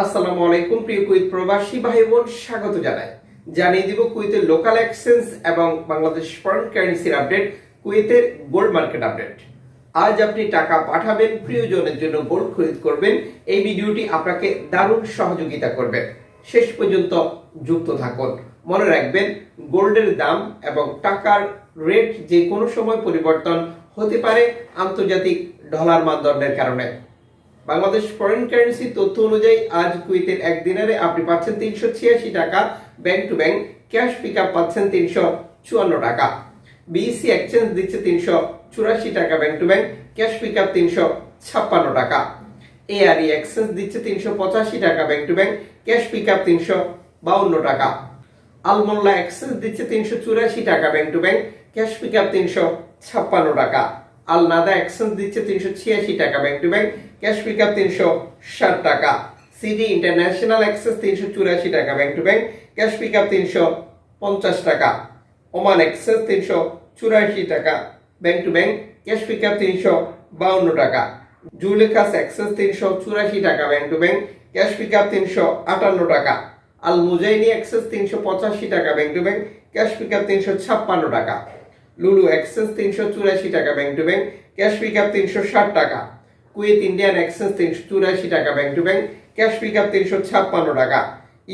আসসালামু আলাইকুম, প্রিয় কুইত প্রবাসী ভাই বোন স্বাগত জানাই। জানিয়ে দিব কুইতের লোকাল এক্সচেঞ্জ এবং বাংলাদেশ ফরেন কারেন্সির আপডেট কুইতের গোল্ড মার্কেট আপডেট আজ আপনি টাকা পাঠাবেন, প্রিয়জনের জন্য গোল্ড খরিদ করবেন, এই ভিডিওটি আপনাকে দারুণ সহযোগিতা করবে। শেষ পর্যন্ত যুক্ত থাকুন। মনে রাখবেন গোল্ডের দাম এবং টাকার রেট যে কোনো সময় পরিবর্তন হতে পারে আন্তর্জাতিক ডলার মানদণ্ডের কারণে। বাংলাদেশ ফরেন কারেন্সি তথ্য অনুযায়ী আজ কুইতের এক দিনারে আপনি পাচ্ছেন তিনশো ছিয়াশি টাকা bank to bank cash pick up পাচ্ছেন তিনশো চুয়ান্ন টাকা। বিইসি এক্সচেঞ্জ দিচ্ছে তিনশো চুরাশি টাকা bank to bank cash pick up তিনশো ছাপ্পান্ন টাকা। এআরই এক্সচেঞ্জ দিচ্ছে তিনশো পঁচাশি টাকা bank to bank cash pick up তিনশো বাউন্ন টাকা। আলমোল্লা এক্সচেঞ্জ দিচ্ছে তিনশো চুরাশি টাকা bank to bank cash pick up তিনশো ছাপ্পান্ন টাকা। আল নাদা এক্সচেঞ্জ দিচ্ছে তিনশো ছিয়াশি টাকা bank to bank cash pick up তিনশো ষাট টাকা সিডি ইন্টারন্যাশনাল এক্সচেঞ্জ তিনশো চুরাশি টাকা bank to bank cash pick up তিনশো পঞ্চাশ টাকা ওমান এক্সচেঞ্জ তিনশো চুরাশি টাকা bank to bank cash pick up তিনশো বাউন্ন টাকা জুলেখাস এক্সচেঞ্জ তিনশো চুরাশি টাকা bank to bank cash pick up তিনশো আটান্ন টাকা আল মুজাইনি এক্সেস তিনশো পঁচাশি টাকা bank to bank cash pick up তিনশো ছাপ্পান্ন টাকা। লুলু এক্সেস তিনশো চুরাশি টাকা bank to bank, cash pick up তিনশো ষাট টাকা। কুয়েত ইন্ডিয়ান এক্সেস তিনশো চুরাশি টাকা bank to bank, cash pick up তিনশো ছাপ্পান্ন টাকা।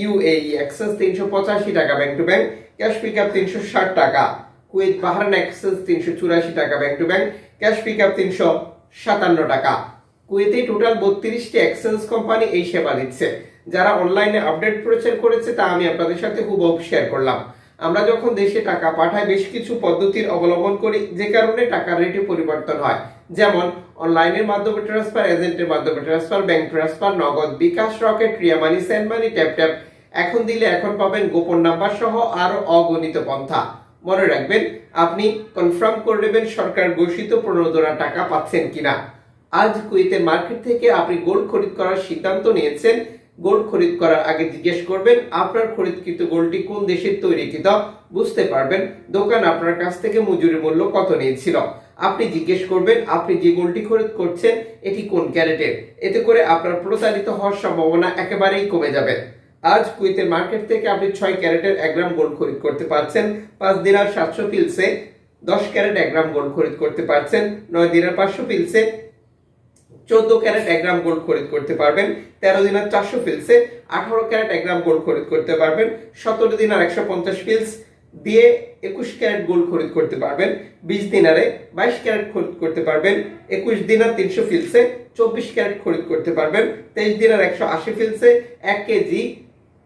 ইউএই এক্সেস তিনশো পঁচাশি টাকা bank to bank, cash pick up তিনশো ষাট টাকা। কুয়েত বাহারান এক্সেস তিনশো চুরাশি টাকা bank to bank, cash pick up তিনশো সাতান্ন টাকা। কুয়েতে টোটাল বত্রিশটি এক্সচেঞ্জ কোম্পানি এই সেবা দিচ্ছে। যারা অনলাইনে আপডেট প্রচার করেছে তা আমি আপনাদের সাথে খুব শেয়ার করলাম। আমরা যখন দেশে টাকা পাঠাই, বেশ কিছু পদ্ধতির অবলম্বন করি, যে কারণে টাকার রেটে পরিবর্তন হয়। যেমন অনলাইনের মাধ্যমে ট্রান্সফার এজেন্টের মাধ্যমে transfer bank transfer Nagad bKash rocket ক্রিয়া মানি মানি ট্যাপ ট্যাপ এখন দিলে এখন পাবেন গোপন নাম্বার সহ আরও অগণিত পন্থা। মনে রাখবেন, আপনি কনফার্ম করে নেবেন সরকার ঘোষিত প্রণোদনা টাকা পাচ্ছেন কিনা। আজ কুয়েতের মার্কেট থেকে আপনি গোল্ড খরিদ করার সিদ্ধান্ত নিয়েছেন গোল্ড খরিদ করার আগে জিজ্ঞেস করবেন, আপনার খরিদকৃত গোল্ডটি কোন দেশের তৈরি তৈরিকৃত? বুঝতে পারবেন, দোকান আপনার কাছ থেকে মজুরি মূল্য কত নিয়েছিল। আপনি জিজ্ঞেস করবেন, আপনি যে গোল্ডটি খরিদ করছেন, এটি কোন ক্যারেটের? এতে করে আপনার প্রতারিত হওয়ার সম্ভাবনা একেবারেই কমে যাবে। আজ কুয়েতের মার্কেট থেকে আপনি ছয় ক্যারেটের এক গ্রাম গোল্ড খরিদ করতে পারছেন, পাঁচ দিনার সাতশো পিলসে দশ ক্যারেট এক গ্রাম গোল্ড খরিদ করতে পারছেন, নয় দিনার পাঁচশো পিলসে চোদ্দ ক্যারেট এক গ্রাম গোল্ড খরিদ করতে পারবেন, তেরো দিনার চারশো ফিলসে আঠারো ক্যারেট এক গ্রাম গোল্ড খরিদ করতে পারবেন, সতেরো দিনার একশো পঞ্চাশ ফিলস দিয়ে একুশ ক্যারেট গোল্ড খরিদ করতে পারবেন, বিশ দিনারে বাইশ ক্যারেট খরিদ করতে পারবেন, একুশ দিনার তিনশো ফিলসে চব্বিশ ক্যারেট খরিদ করতে পারবেন, তেইশ দিনার একশো আশি ফিলসে এক কেজি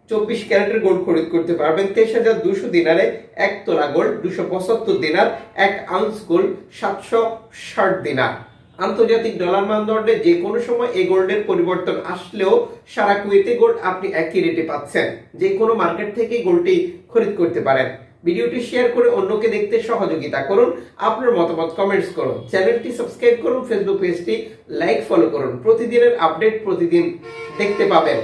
চব্বিশ ক্যারেটের গোল্ড খরিদ করতে পারবেন, তেইশ হাজার দুশো দিনারে এক তোলা গোল্ড দুশো পঁচাত্তর দিনার এক আউন্স গোল্ড সাতশো ষাট দিনার। আন্তর্জাতিক ডলার মানদণ্ডে যে কোনো সময় এই গোল্ডের পরিবর্তন আসলেও সারা কুয়েতে গোল্ড আপনি একই রেটে পাচ্ছেন। যে কোনো মার্কেট থেকে গোল্ডটি খরিদ করতে পারেন। ভিডিওটি শেয়ার করে অন্যকে দেখতে সহযোগিতা করুন। আপনার মতামত কমেন্টস করুন। চ্যানেলটি সাবস্ক্রাইব করুন। ফেসবুক পেজটি লাইক ফলো করুন। প্রতিদিনের আপডেট প্রতিদিন দেখতে পাবেন।